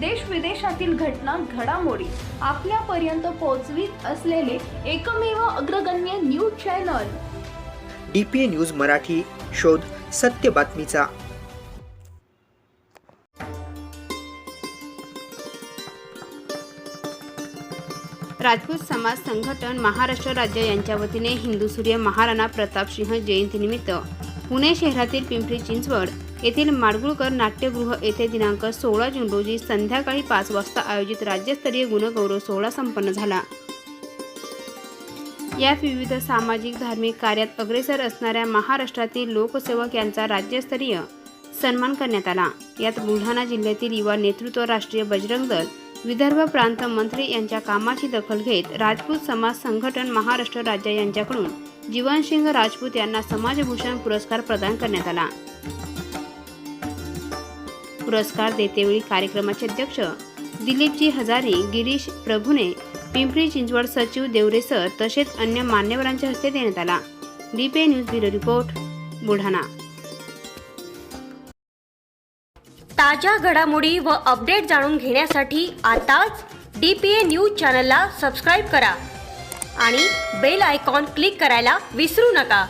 देश विदेशातील घटना घडामोडी आपल्यापर्यंत पोहोचवीत असलेले एकमेव अग्रगण्य news channel. D P A news Marathi शोध सत्य बातमीचा. राजपूत समाज संघटन महाराष्ट्र राज्य यांच्या वतीने हिंदू सूर्य महाराणा प्रतापसिंह जयंतीनिमित्त पुणे शहरातील पिंपरी चिंचवड येथील माडगुळकर नाट्यगृह येथे दिनांक सोळा जून रोजी संध्याकाळी पाच वाजता आयोजित राज्यस्तरीय गुणगौरव सोहळा संपन्न झाला. यात विविध सामाजिक धार्मिक कार्यात अग्रेसर असणाऱ्या महाराष्ट्रातील लोकसेवक यांचा राज्यस्तरीय सन्मान करण्यात आला. यात बुलढाणा जिल्ह्यातील युवा नेतृत्व राष्ट्रीय बजरंग दल विदर्भ प्रांत मंत्री यांच्या कामाची दखल घेत राजपूत समाज संघटन महाराष्ट्र राज्य यांच्याकडून जीवनसिंह राजपूत यांना समाजभूषण पुरस्कार प्रदान करण्यात आला. पुरस्कार देतेवेळी कार्यक्रमाचे अध्यक्ष दिलीपजी हजारे गिरीश प्रभूने पिंपरी चिंचवड सचिव देवरे सर तसेच अन्य मान्यवरांच्या हस्ते देण्यात आला. डीपे न्यूज ब्युरो रिपोर्ट बुलढाणा. ताज्या घडामोडी व अपडेट जाणून घेण्यासाठी आताच डी पी ए न्यूज चॅनलला सबस्क्राईब करा आणि बेल आयकॉन क्लिक करायला विसरू नका.